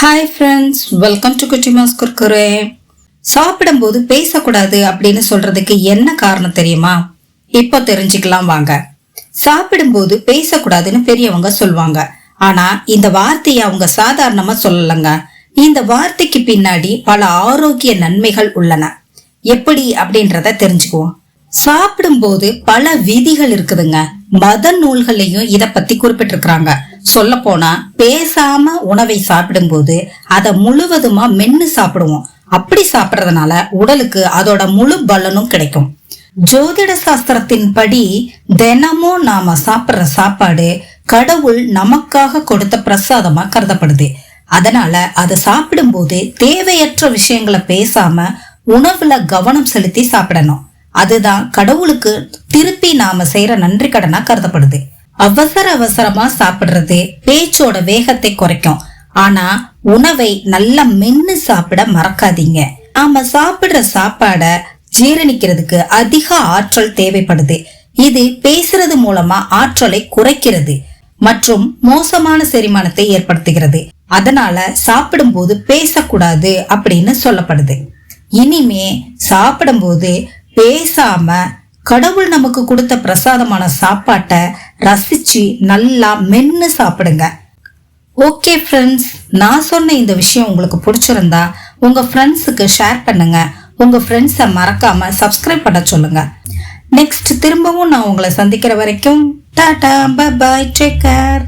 Hi friends welcome to Kuttimas Kurkure சாப்பிடும்போது பேசக்கூடாது அப்படின்னு சொல்றதுக்கு என்ன காரணம் தெரியுமா? இப்போ தெரிஞ்சுக்கலாம் வாங்க. சாப்பிடும்போது பேசக்கூடாதுன்னு பெரியவங்க சொல்லுவாங்க ஆனா இந்த வார்த்தையை அவங்க சாதாரணமா சொல்லலைங்க. இந்த வார்த்தைக்கு பின்னாடி பல ஆரோக்கிய நன்மைகள் உள்ளன. எப்படி அப்படின்றத தெரிஞ்சுக்குவோம். சாப்பிடும்போது பல விதிகள் இருக்குதுங்க. மத நூல்கள்லயும் இத பத்தி குறிப்பிட்டிருக்கிறாங்க. சொல்ல போனா பேசாம உணவை சாப்பிடும்போது அதை முழுவதுமா மென்னு சாப்பிடுவோம். அப்படி சாப்பிட்றதுனால உடலுக்கு அதோட முழு பலனும் கிடைக்கும். ஜோதிட சாஸ்திரத்தின் படி தினமும் நாம சாப்பிட்ற சாப்பாடு கடவுள் நமக்காக கொடுத்த பிரசாதமா கருதப்படுது. அதனால அதை சாப்பிடும்போது தேவையற்ற விஷயங்களை பேசாம உணவுல கவனம் செலுத்தி சாப்பிடணும். அதுதான் கடவுளுக்கு திருப்பி நாம செய்யற நன்றி கடனா கருதப்படுது. அவசர அவசரமா சாப்பிடுறது பேச்சோட வேகத்தை குறைக்கும். ஆனா உணவை நல்லா மென்னு சாப்பிட மறக்காதீங்க. நாம சாப்பிடுற சாப்பாட ஜீரணிக்கிறதுக்கு அதிக ஆற்றல் தேவைப்படுது. இது பேசுறது மூலமா ஆற்றலை குறைக்கிறது மற்றும் மோசமான செரிமானத்தை ஏற்படுத்துகிறது. அதனால சாப்பிடும்போது பேசக்கூடாது அப்படின்னு சொல்லப்படுது. இனிமே சாப்பிடும்போது பேசாம கடவுள் நமக்கு கொடுத்த பிரசாதமான சாப்பாட்டை ரசிச்சு நல்லா மென்னு சாப்பிடுங்க. ஓகே ஃப்ரெண்ட்ஸ் நான் சொன்ன இந்த விஷயம் உங்களுக்கு பிடிச்சிருந்தா உங்கள் ஃப்ரெண்ட்ஸுக்கு ஷேர் பண்ணுங்க. உங்கள் ஃப்ரெண்ட்ஸை மறக்காம சப்ஸ்கிரைப் பண்ண சொல்லுங்க. நெக்ஸ்ட் திரும்பவும் நான் உங்களை சந்திக்கிற வரைக்கும் tata bye bye take care